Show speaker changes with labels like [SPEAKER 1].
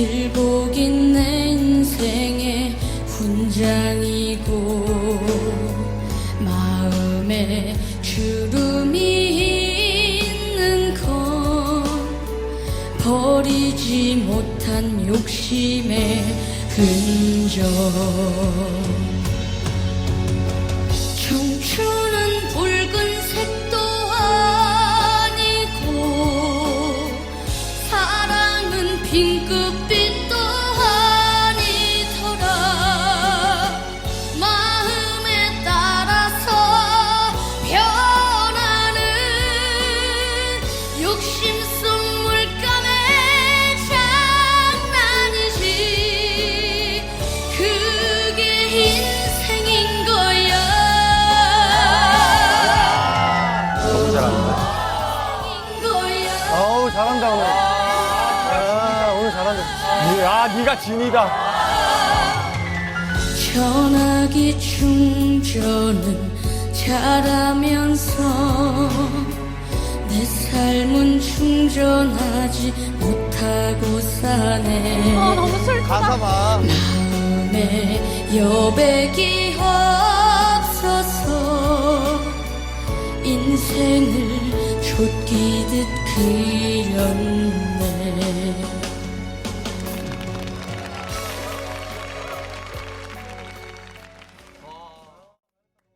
[SPEAKER 1] 길복인 내 인생의 훈장이고 마음에 주름이 있는 건 버리지 못한 욕심의 흔적 청춘은 사랑은 핑크
[SPEAKER 2] 잘한다 오늘. 아, 오늘 잘한다. 야 네가 진이다.
[SPEAKER 1] 전화기 충전은 잘하면서 내 삶은 충전하지 못하고 사네
[SPEAKER 3] 아 너무 슬프다.
[SPEAKER 2] 가사 봐.
[SPEAKER 1] 마음에 여백이 없어서 인생을 쫓기듯 그렸네